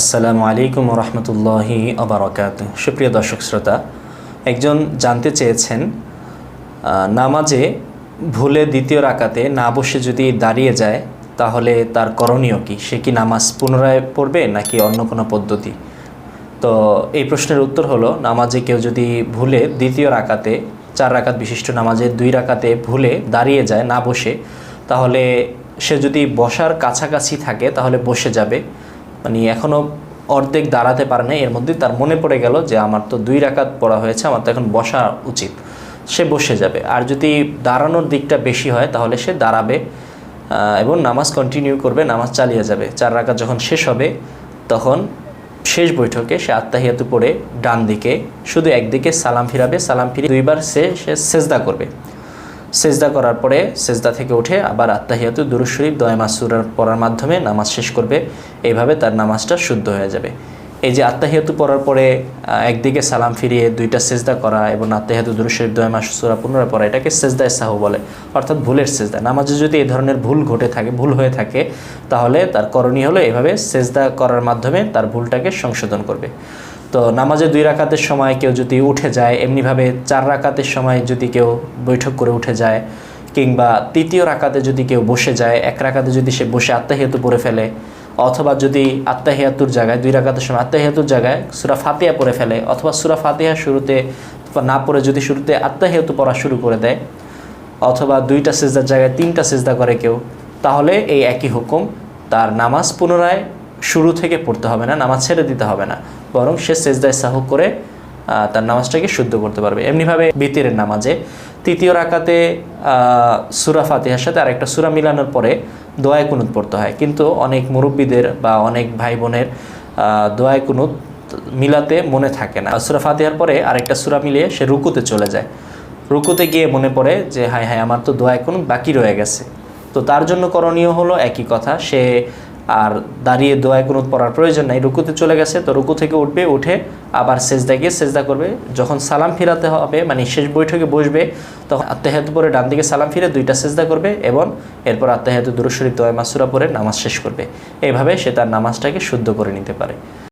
আসসালামু আলাইকুম রহমতুল্লাহি আবরকাত। সুপ্রিয় দর্শক শ্রোতা, একজন জানতে চেয়েছেন নামাজে ভুলে দ্বিতীয় রাকাতে না বসে যদি দাঁড়িয়ে যায়, তাহলে তার করণীয় কি? সে কি নামাজ পুনরায় পড়বে নাকি অন্য কোনো পদ্ধতি? তো এই প্রশ্নের উত্তর হলো, নামাজে কেউ যদি ভুলে দ্বিতীয় রাকাতে, চার রাকাত বিশিষ্ট নামাজে দুই রাকাতে ভুলে দাঁড়িয়ে যায়, না বসে, তাহলে সে যদি বসার কাছাকাছি থাকে, তাহলে বসে যাবে। মানে এখনও অর্ধেক দাঁড়াতে পারে না এর মধ্যে তার মনে পড়ে গেল যে, আমার তো দুই রাকাত পড়া হয়েছে, আমার তো এখন বসা উচিত। সে বসে যাবে। আর যদি দাঁড়ানোর দিকটা বেশি হয়, তাহলে সে দাঁড়াবে এবং নামাজ কন্টিনিউ করবে, নামাজ চালিয়ে যাবে। চার রাকাত যখন শেষ হবে, তখন শেষ বৈঠকে সে আত্মাহিয়াতু পড়ে ডান দিকে শুধু একদিকে সালাম ফিরাবে, সালাম ফিরে দুইবার সে সে সেজদা করবে। সেজদা করার পরে সেজদা থেকে উঠে আবার আত্মাহিয়াতু দুরুশরীফ শরীফ দয় মাসুরার পড়ার মাধ্যমে নামাজ শেষ করবে। এইভাবে তার নামাজটা শুদ্ধ হয়ে যাবে। এই যে আত্মাহিয়াতু পড়ার পরে একদিকে সালাম ফিরিয়ে দুইটা সেজদা করা এবং আত্মাহিয়াতু দুরুজ শরীফ দয় মাসুরা পুনরায় পড়া, এটাকে সেজদায় সাহু বলে। অর্থাৎ ভুলের সেজদা। নামাজে যদি এই ধরনের ভুল ঘটে থাকে, ভুল হয়ে থাকে, তাহলে তার করণীয় হলো এভাবে সেজদা করার মাধ্যমে তার ভুলটাকে সংশোধন করবে। তো নামাজে দুই রাকাতের সময় কেউ যদি উঠে যায়, এমনিভাবে চার রাকাতের সময় যদি কেউ বৈঠক করে উঠে যায়, কিংবা তৃতীয় রাকাতে যদি কেউ বসে যায়, এক রাকাতে যদি সে বসে আত্মাহিয়াতু পড়ে ফেলে অথবা যদি আত্মাহিয়াতুর জায়গায়, দুই রাকাতের সময় আত্মাহিয়াতুর জায়গায় সুরা ফাতিহা পরে ফেলে, অথবা সুরা ফাতিহা শুরুতে না পড়ে যদি শুরুতে আত্মাহিয়াতু পড়া শুরু করে দেয়, অথবা দুইটা সেজদার জায়গায় তিনটা সেজদা করে কেউ, তাহলে এই একই হুকুম তার নামাজ পুনরায় শুরু থেকে পড়তে হবে না, নামাজ ছেড়ে দিতে হবে না। বরং সে সেজদায় সাহু করে তার নামাজটাকে শুদ্ধ করতে পারবে। এমনিভাবে বিতিরের নামাজে। তৃতীয় রাকাতে সুরা ফাতিহার সাথে আরেকটা সুরা মিলানোর পরে দোয়ায় কুনুত পড়তে হয়। কিন্তু অনেক মুরব্বীদের বা অনেক ভাই বোনের দোয়ায় কুনুত মিলাতে মনে থাকে না। সুরা ফাতিহার পরে আরেকটা সুরা মিলিয়ে সে রুকুতে চলে যায়। রুকুতে গিয়ে মনে পড়ে যে, হায় হায়, আমার তো দোয়ায় কোনো বাকি রয়ে গেছে। তো তার জন্য করণীয় হলো একই কথা। সে আর দাঁড়িয়ে দোয়ায় কোনো পড়ার প্রয়োজন নাই। রুকুতে চলে গেছে, তো রুকু থেকে উঠবে, উঠে আবার সেজদা গিয়ে সেজদা করবে। যখন সালাম ফিরাতে হবে মানে শেষ বৈঠকে বসবে, তখন আত্মাহাত পরে ডান দিকে সালাম ফিরে দুইটা সেজদা করবে এবং এরপর আত্মাহাত দুরুশরীফ দোয়া মাসুরা পরে নামাজ শেষ করবে। এইভাবে সে তার নামাজটাকে শুদ্ধ করে নিতে পারে।